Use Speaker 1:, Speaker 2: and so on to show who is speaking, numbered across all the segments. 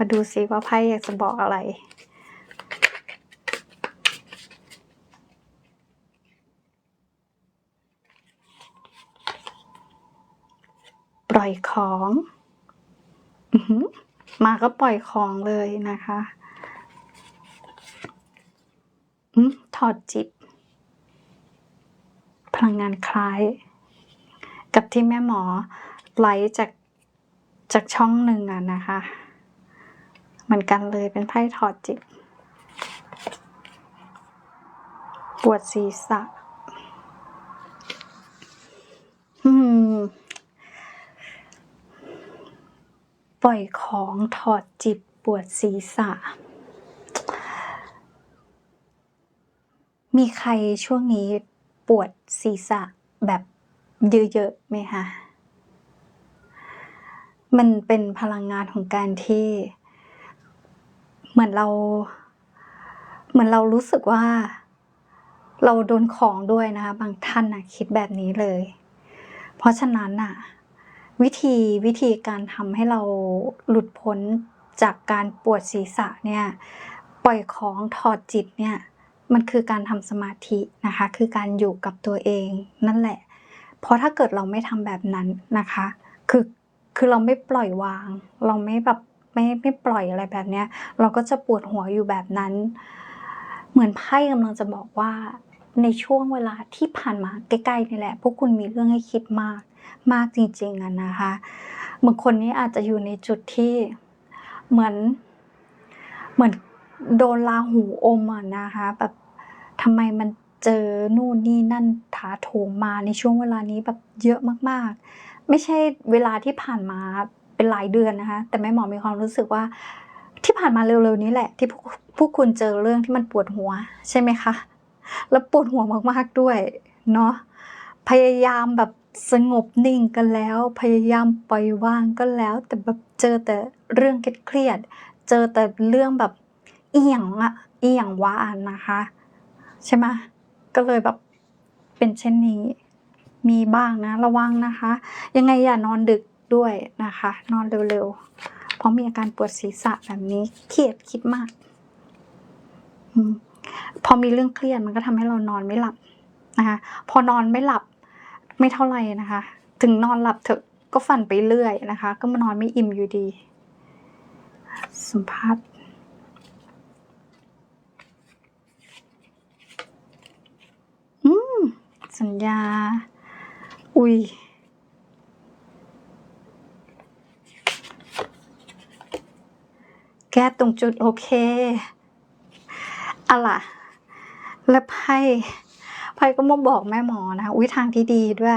Speaker 1: มาดูซิว่าไพ่อยากจะบอกอะไร ปล่อยของมาก็ปล่อยของเลยนะคะถอดจิต พลังงานคล้าย กับที่แม่หมอไลฟ์จากจากช่องหนึ่งอะนะคะ เหมือนกันเลยเป็นไพ่ถอดจิต ปวดศีรษะปล่อยของถอดจิตปวดศีรษะ มีใครช่วงนี้ปวดศีรษะแบบเยอะๆไหมคะ มันเป็นพลังงานของการที่ เหมือนเรา เหมือนเรารู้สึกว่า เราโดนของด้วยนะคะบางท่านนะคิดแบบนี้เลย เพราะฉะนั้นน่ะ วิธีวิธีการทำให้เราหลุดพ้นจากการปวดศีรษะเนี่ย ปล่อยของถอดจิตเนี่ย มันคือการทำสมาธินะคะ คือการอยู่กับตัวเองนั่นแหละ เพราะถ้าเกิดเราไม่ทำแบบนั้นนะคะ คือคือเราไม่ปล่อยวาง เราไม่แบบ ไม่ไม่ปล่อยอะไรแบบเนี้ย เราก็จะปวดหัวอยู่แบบนั้น เหมือนไพ่กำลังจะบอกว่าในช่วงเวลาที่ผ่านมาใกล้ๆนี่แหละ พวกคุณมีเรื่องให้คิดมากมากจริงๆอะนะคะบางคนนี้อาจจะอยู่ในจุดที่เหมือนเหมือนโดนลาหูอมอะนะคะแบบทำไมมันเจอนู่นนี่นั่นถาโถมมาในช่วงเวลานี้แบบเยอะมากๆ ไม่ใช่เวลาที่ผ่านมา เป็นหลายเดือนนะคะ แต่แม่หมอมีความรู้สึกว่าที่ผ่านมาเร็วๆนี้แหละ ที่พวกคุณเจอเรื่องที่มันปวดหัวใช่ไหมคะ แล้วปวดหัวมากๆด้วยเนาะพยายามแบบสงบนิ่งกันแล้ว พยายามปล่อยวางก็แล้ว แต่แบบเจอแต่เรื่องเครียดเจอแต่เรื่องแบบเอียงอะเอียงว่านะคะ ใช่ไหมก็เลยแบบเป็นเช่นนี้มีบ้างนะ ระวังนะคะ ยังไงอย่านอนดึก ด้วยนะคะ นอนเร็วๆ เพราะมีอาการปวดศีรษะแบบนี้เครียดคิดมากอพอมีเรื่องเครียดมันก็ทำให้เรานอนไม่หลับนะคะ พอนอนไม่หลับไม่เท่าไหร่นะคะ ถึงนอนหลับเถอะก็ฝันไปเรื่อยนะคะ ก็มานอนไม่อิ่มอยู่ดี สัมภาษณ์อืมสัญญา อุ้ย แก้ตรงจุดโอเคอะล่ะ แล้วไพ่ไพ่ก็มาบอกแม่หมอนะอุ้ยทางที่ดีด้วย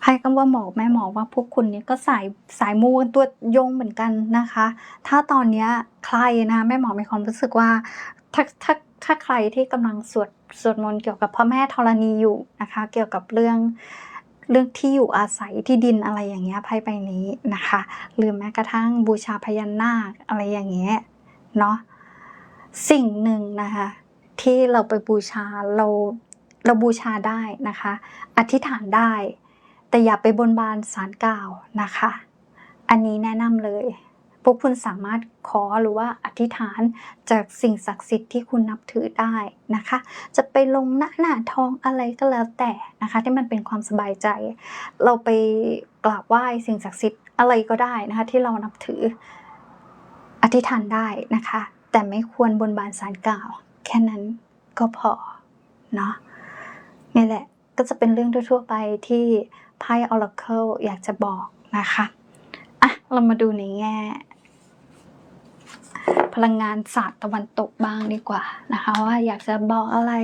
Speaker 1: ไพ่ก็มาบอกแม่หมอว่าพวกคุณนี้ก็สายสายมูกันตัวยงเหมือนกันนะคะ ถ้าตอนเนี้ยใครนะแม่หมอมีความรู้สึกว่าถ้าถ้าถ้าใครที่กำลังสวดสวดมนต์เกี่ยวกับพระแม่ธรณีอยู่นะคะ เกี่ยวกับเรื่อง เรื่องที่อยู่อาศัยที่ดินอะไรอย่างเงี้ยภายไปนี้นะคะ หรือแม้กระทั่งบูชาพญานาคอะไรอย่างเงี้ยเนาะสิ่งหนึ่งนะคะ ที่เราไปบูชาเราเราบูชาได้นะคะ อธิษฐานได้ แต่อย่าไปบนบานสารกล่าวนะคะ อันนี้แนะนำเลย พวกคุณสามารถขอหรือว่าอธิษฐานจากสิ่งศักดิ์สิทธิ์ที่คุณนับถือได้นะคะ จะไปลงหน้าหน้าทองอะไรก็แล้วแต่นะคะ ที่มันเป็นความสบายใจ เราไปกราบไหว้สิ่งศักดิ์สิทธิ์อะไรก็ได้นะคะ ที่เรานับถืออธิษฐานได้นะคะ แต่ไม่ควรบนบานสารกล่าว แค่นั้นก็พอเนาะนี่แหละก็จะเป็นเรื่องทั่วๆไปที่ไพ่ Oracle อยากจะบอกนะคะ อะ เรามาดูในแง่ พลังงานศาสตร์ตะวันตกบ้างดีกว่านะคะ ว่าอยากจะบอกอะไร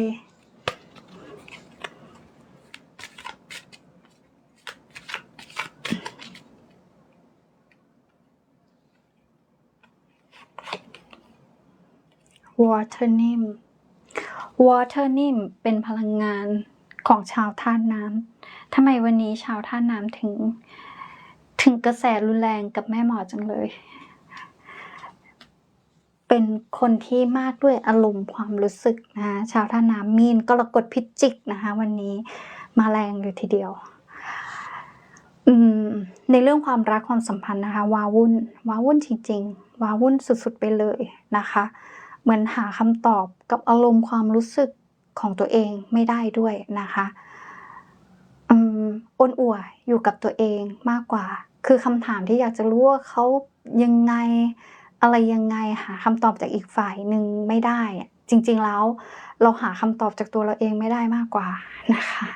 Speaker 1: Water นิ่ม Water นิ่มเป็นพลังงานของชาวธาน้ำทำไมวันนี้ชาวธาน้ำถึง ถึงกระแสรุนแรงกับแม่หมอจังเลย เป็นคนที่มากด้วยอารมณ์ความรู้สึกนะคะชาวท่าน้ำมีนกรกฎพิจิกนะคะวันนี้มาแรงเลยทีเดียวอืมในเรื่องความรักความสัมพันธ์นะคะวาวุ่นวาวุ่นจริงๆวาวุ่นสุดๆไปเลยนะคะ เหมือนหาคำตอบกับอารมณ์ความรู้สึกของตัวเองไม่ได้ด้วยนะคะอืมอ้วนอั่วอยู่กับตัวเองมากกว่า คือคำถามที่อยากจะรู้ว่าเขายังไง อะไรยังไงหาคำตอบจากอีกฝ่ายหนึ่งไม่ได้ จริง ๆ แล้วเราหาคำตอบจากตัวเราเองไม่ได้มากกว่านะคะ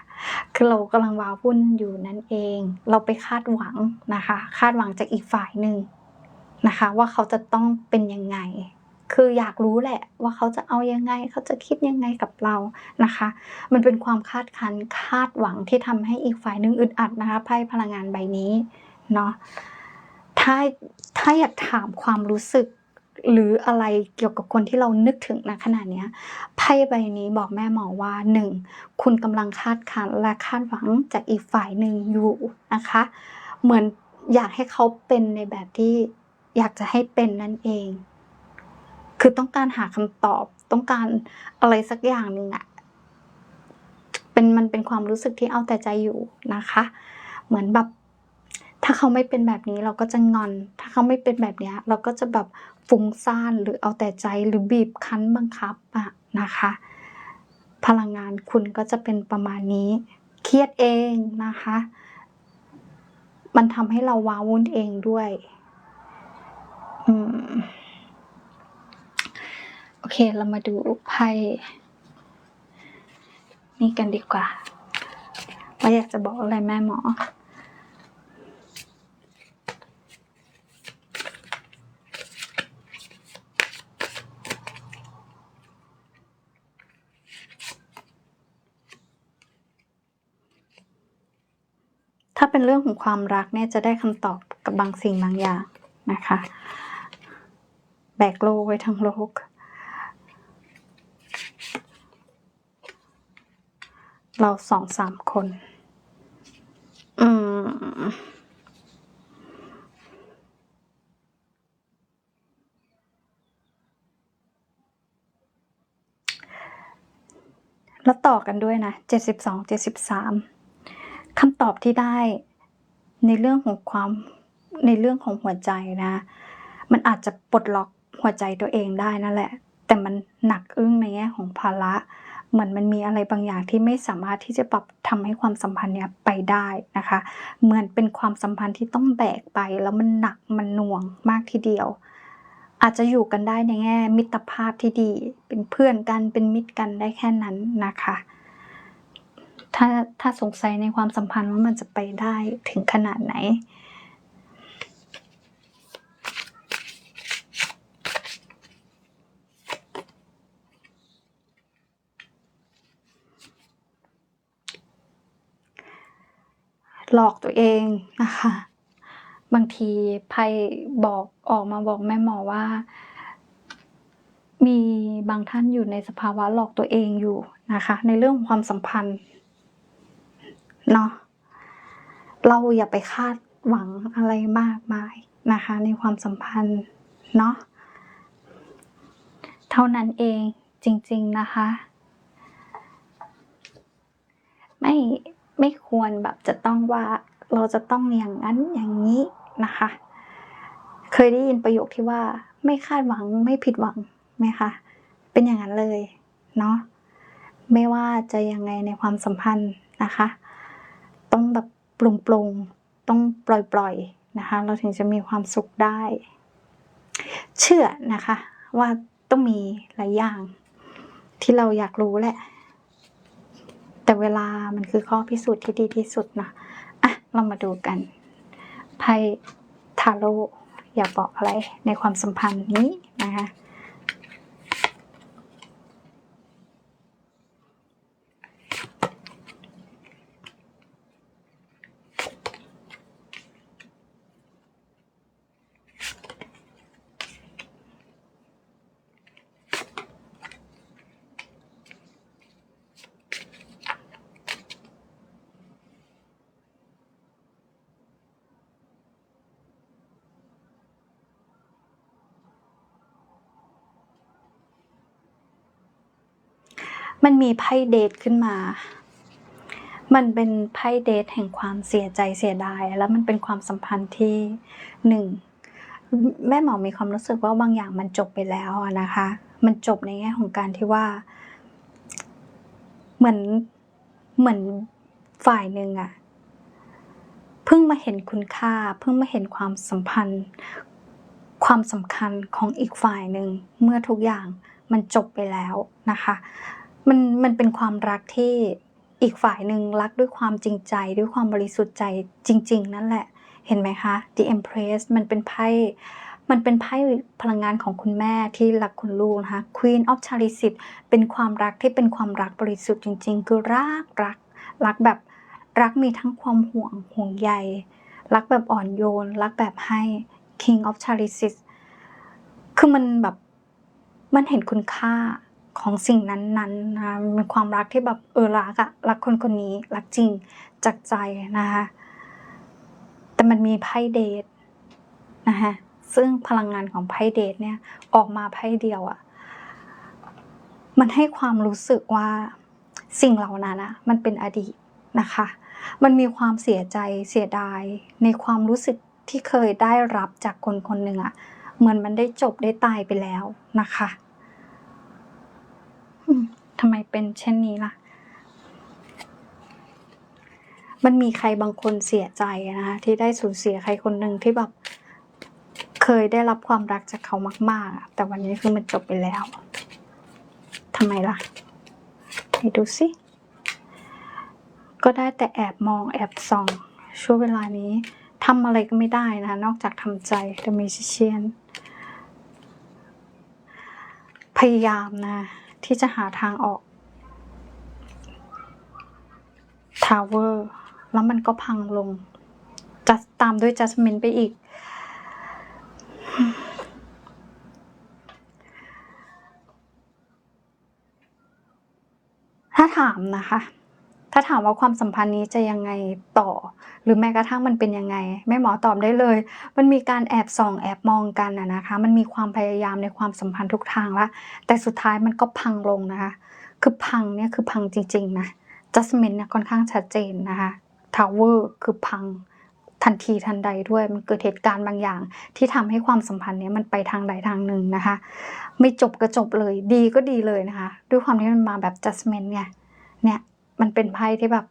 Speaker 1: คือเรากำลังว้าวุ่นอยู่นั่นเอง เราไปคาดหวังนะคะ คาดหวังจากอีกฝ่ายหนึ่งนะคะ ว่าเขาจะต้องเป็นยังไง คืออยากรู้แหละว่าเขาจะเอายังไง เขาจะคิดยังไงกับเรานะคะ มันเป็นความคาดคันคาดหวังที่ทำให้อีกฝ่ายหนึงอึดอัดนะคะไพ่พลังงานใบนี้เนาะ ถ้าถ้าอยากถามความรู้สึก หรืออะไรเกี่ยวกับคนที่เรานึกถึงณขณะเนี้ไพ่ใบนี้บอกแม่หมอว่าหนึ่งคุณกำลังคาดคันและคาดหวังจากอีกฝ่ายหนึ่งอยู่นะคะ เหมือนอยากให้เขาเป็นในแบบที่อยากจะให้เป็นนั่นเอง คือต้องการหาคำตอบ ต้องการอะไรสักอย่างหนึ่งอะเป็นมันเป็นความรู้สึกที่เอาแต่ใจอยู่นะคะ เหมือนแบบ ถ้าเขาไม่เป็นแบบนี้เราก็จะงอน ถ้าเขาไม่เป็นแบบนี้เราก็จะแบบฟุ้งซ่านหรือเอาแต่ใจหรือบีบคั้นบังคับอะนะคะ พลังงานคุณก็จะเป็นประมาณนี้ เครียดเองนะคะ มันทำให้เราว้าวุ่นเองด้วยอืมโอเค เรามาดูไพ่นี่กันดีกว่าว่าอยากจะบอกอะไรแม่หมอ ถ้าเป็นเรื่องของความรักเนี่ยจะได้คำตอบกับบางสิ่งบางอย่างนะคะ แบกโลกไว้ทั้งโลก เราสองสามคน อืมแล้วต่อกันด้วยนะ 72 73 คำตอบที่ได้ในเรื่องของความในเรื่องของหัวใจนะ มันอาจจะปลดล็อกหัวใจตัวเองได้นั่นแหละ แต่มันหนักอึ้งในแง่ของภาระเหมือนมันมีอะไรบางอย่างที่ไม่สามารถที่จะปรับทำให้ความสัมพันธ์เนี้ยไปได้นะคะ เหมือนเป็นความสัมพันธ์ที่ต้องแบกไป แล้วมันหนักมันหน่วงมากทีเดียว อาจจะอยู่กันได้ในแง่มิตรภาพที่ดี เป็นเพื่อนกันเป็นมิตรกันได้แค่นั้นนะคะ ถ้าถ้าสงสัยในความสัมพันธ์ว่ามันจะไปได้ถึงขนาดไหน หลอกตัวเองนะคะ บางทีไพ่บอกออกมาบอกแม่หมอว่า มีบางท่านอยู่ในสภาวะหลอกตัวเองอยู่นะคะ ในเรื่องของความสัมพันธ์ เนาะเราอย่าไปคาดหวังอะไรมากมายนะคะ ในความสัมพันธ์เนาะเท่านั้นเองจริง ๆนะคะ ไม่ไม่ควรแบบจะต้องว่าเราจะต้องอย่างนั้นอย่างนี้นะคะ เคยได้ยินประโยคที่ว่าไม่คาดหวังไม่ผิดหวังไหมคะเป็นอย่างนั้นเลยเนาะไม่ว่าจะยังไงในความสัมพันธ์นะคะ ต้องแบบปรุงปรุงๆต้องปล่อยปล่อยๆนะคะ เราถึงจะมีความสุขได้ เชื่อนะคะ ว่าต้องมีหลายอย่าง ที่เราอยากรู้แหละ แต่เวลามันคือข้อพิสูจน์ที่ดีที่สุดนะอะ เรามาดูกันไพ่ทาโร่อยากบอกอะไรในความสัมพันธ์นี้นะคะ มันมีไพ่เดทขึ้นมา มันเป็นไพ่เดทแห่งความเสียใจเสียดาย แล้วมันเป็นความสัมพันธ์ที่หนึ่งแม่หมอมีความรู้สึกว่าบางอย่างมันจบไปแล้วนะคะ มันจบในแง่ของการที่ว่า เหมือนเหมือนฝ่ายหนึ่งอะเพิ่งมาเห็นคุณค่า เพิ่งมาเห็นความสัมพันธ์ ความสำคัญของอีกฝ่ายหนึ่งเมื่อทุกอย่างมันจบไปแล้วนะคะ มันมันเป็นความรักที่อีกฝ่ายหนึ่งรักด้วยความจริงใจด้วยความบริสุทธิ์ใจจริง ๆ นั่นแหละ เห็นไหมคะ The Empress มันเป็นไพ่มันเป็นไพ่พลังงานของคุณแม่ที่รักคุณลูกนะคะ Queen of Chalices เป็นความรักที่เป็นความรักบริสุทธิ์จริง ๆ คือรักรักรักแบบรักมีทั้งความห่วงห่วงใยรักแบบอ่อนโยน รักแบบให้ King of Chalices คือมันแบบมันเห็นคุณค่า ของสิ่งนั้นๆนะคะมันเป็นความรักที่แบบเออรักอะรักคนคนนี้รักจริงจากใจนะคะแต่มันมีไพ่เดทนะคะซึ่งพลังงานของไพ่เดทเนี่ยออกมาไพ่เดียวอะมันให้ความรู้สึกว่าสิ่งเหล่านั้นอะมันเป็นอดีตนะคะ มันมีความเสียใจเสียดาย ในความรู้สึกที่เคยได้รับจากคนคนหนึ่งอะเหมือนมันได้จบได้ตายไปแล้วนะคะ ทำไมเป็นเช่นนี้ล่ะ มันมีใครบางคนเสียใจนะคะที่ได้สูญเสียใครคนหนึ่งที่แบบเคยได้รับความรักจากเขามาก ๆ แต่วันนี้คือมันจบไปแล้วทำไมล่ะไปดูสิ ก็ได้แต่แอบมองแอบส่อง ช่วงเวลานี้ทำอะไรก็ไม่ได้นะนอกจากทำใจ The Magician พยายามนะ ที่จะหาทางออกทาวเวอร์แล้วมันก็พังลงจะตามด้วยจัสมินไปอีก ถ้าถามนะคะ ถ้าถามว่าความสัมพันธ์นี้จะยังไงต่อ หรือแม้กระทั่งมันเป็นยังไงแม่หมอตอบได้เลย มันมีการแอบส่องแอบมองกันนะนะคะ มันมีความพยายามในความสัมพันธ์ทุกทางละแต่สุดท้ายมันก็พังลงนะคะ คือพังเนี่ยคือพังจริงๆนะ Judgment เนี่ยค่อนข้างชัดเจนนะคะ Tower คือพังทันทีทันใดด้วยมันเกิดเหตุการณ์บางอย่าง ที่ทำให้ความสัมพันธ์เนี้ยมันไปทางใดทางหนึ่งนะคะ ไม่จบก็จบเลยดีก็ดีเลยนะคะ ด้วยความที่มันมาแบบ Judgment เนี่ยเนี่ย มันเป็นไพ่ที่แบบ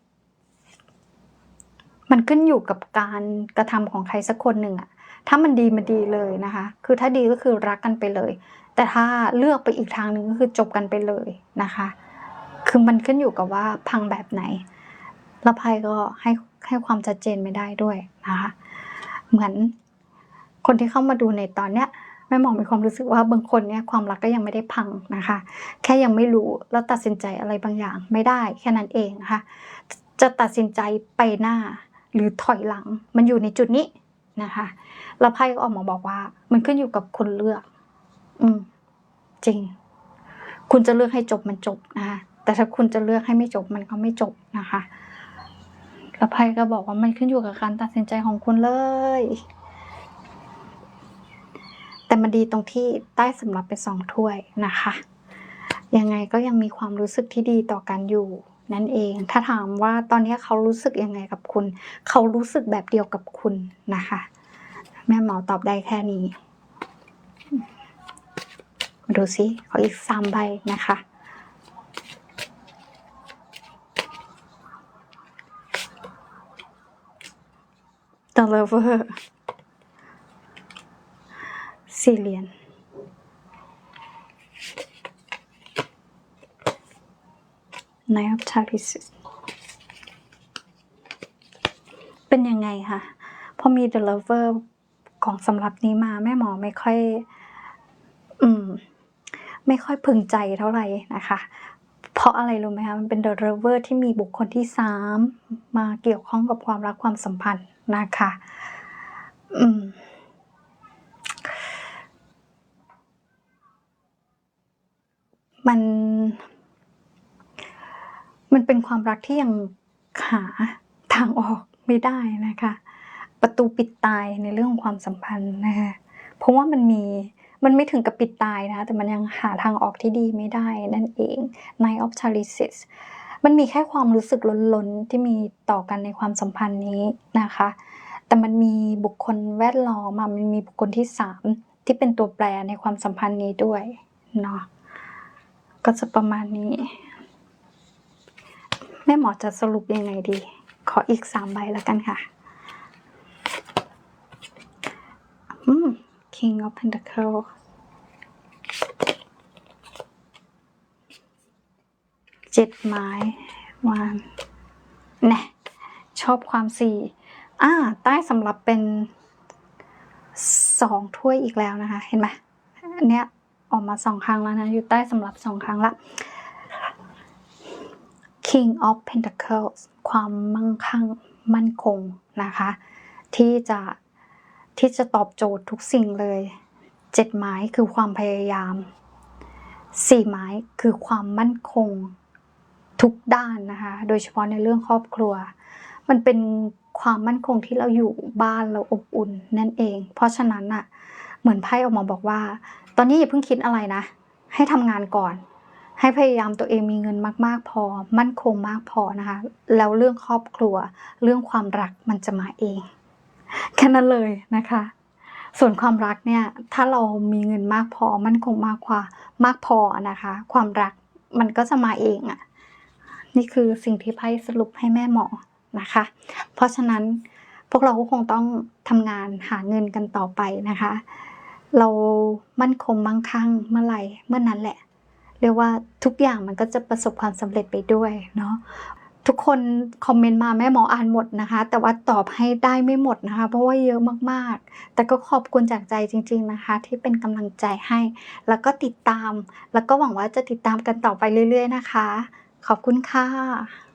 Speaker 1: มันขึ้นอยู่กับการกระทำของใครสักคนหนึ่งอะถ้ามันดีมันดีเลยนะคะ คือถ้าดีก็คือรักกันไปเลย แต่ถ้าเลือกไปอีกทางหนึ่งก็คือจบกันไปเลยนะคะ คือมันขึ้นอยู่กับว่าพังแบบไหน แล้วไพ่ก็ให้ให้ความชัดเจนไม่ได้ด้วยนะคะ เหมือนคนที่เข้ามาดูในตอนเนี้ย ม่หมองมีความรู้สึกว่าบางคนเนี่ยความรักก็ยังไม่ได้พังนะคะ แค่ยังไม่รู้แล้วตัดสินใจอะไรบางอย่างไม่ได้แค่นั้นเองนะคะจะตัดสินใจไปหน้าหรือถอยหลัง มันอยู่ในจุดนี้นะคะแล้วไพ่ก็ออกมาบอกว่า มันขึ้นอยู่กับคนเลือก อืม จริง คุณจะเลือกให้จบมันจบนะคะแต่ถ้าคุณจะเลือกให้ไม่จบมันก็ไม่จบนะคะแล้วไพ่ก็บอกว่ามันขึ้นอยู่กับการตัดสินใจของคุณเลย แต่มันดีตรงที่ใต้สำรับเป็นสองถ้วยนะคะ ยังไงก็ยังมีความรู้สึกที่ดีต่อกันอยู่นั่นเอง ถ้าถามว่าตอนนี้เขารู้สึกยังไงกับคุณ เขารู้สึกแบบเดียวกับคุณนะคะ แม่หมอตอบได้แค่นี้มาดูสิขออีกสามใบนะคะ The Lover สี่เหรียญ Knight of t a r i s เป็นยังไงคะพอมี The Lover ของสำหรับนี้มาแม่หมอไม่ค่อย อืม ไม่ค่อยพึงใจเท่าไหร่นะคะ เพราะอะไรรู้ไหมคะ มันเป็น The Lover ที่มีบุคคลที่สามมาเกี่ยวข้องกับความรักความสัมพันธ์นะคะ อืม มัน มันเป็นความรักที่ยังหาทางออกไม่ได้นะคะ ประตูปิดตายในเรื่องของความสัมพันธ์นะคะเพราะว่ามันมีมันไม่ถึงกับปิดตายนะแต่มันยังหาทางออกที่ดีไม่ได้นั่นเอง Night of Chalices มันมีแค่ความรู้สึกล้นๆที่มีต่อกันในความสัมพันธ์นี้นะคะ แต่มันมีบุคคลแวดล้อมมันมีบุคคลที่สามที่เป็นตัวแปรในความสัมพันธ์นี้ด้วยเนาะ ก็จะประมาณนี้ แม่หมอจะสรุปยังไงดี ขออีกสามใบแล้วกันค่ะ อืม King of Pentacles เจ็ดไม้วานแน่ชอบความสี่อ่า ใต้สำหรับเป็นสองถ้วยอีกแล้วนะคะ เห็นไหมอันเนี้ย ออกมาสองครั้งแล้วนะ อยู่ใต้สำหรับสองครั้งละ King of Pentacles ความมั่งคั่งมั่นคงนะคะ ที่จะที่จะตอบโจทย์ทุกสิ่งเลยเจ็ดไม้คือความพยายามสี่ไม้คือความมั่นคงทุกด้านนะคะ โดยเฉพาะในเรื่องครอบครัว มันเป็นความมั่นคงที่เราอยู่บ้านเราอบอุ่นนั่นเอง เพราะฉะนั้นอะเหมือนไพ่ออกมาบอกว่า อนนี้อย่าเพิ่งคิดอะไรนะ ให้ทำงานก่อน ให้พยายามตัวเองมีเงินมาก ๆ พอ มั่นคงมากพอนะคะ แล้วเรื่องครอบครัว เรื่องความรักมันจะมาเอง แค่นั้นเลยนะคะ ส่วนความรักเนี่ย ถ้าเรามีเงินมากพอ มั่นคงมากกว่ามากพอนะคะ ความรักมันก็จะมาเองอะ่ะ นี่คือสิ่งที่ไพ่สรุปให้แม่หมอนะคะ เพราะฉะนั้นพวกเราก็คงต้องทำงานหาเงินกันต่อไปนะคะ เรามั่นคงมั่งคั่งเมื่อไหร่เมื่อนั้นแหละ เรียกว่าทุกอย่างมันก็จะประสบความสำเร็จไปด้วยเนาะทุกคนคอมเมนต์มาแม่หมออ่านหมดนะคะ แต่ว่าตอบให้ได้ไม่หมดนะคะ เพราะว่าเยอะมากๆ แต่ก็ขอบคุณจากใจจริง ๆนะคะ ที่เป็นกำลังใจให้ แล้วก็ติดตาม แล้วก็หวังว่าจะติดตามกันต่อไปเรื่อย ๆ นะคะ ขอบคุณค่ะ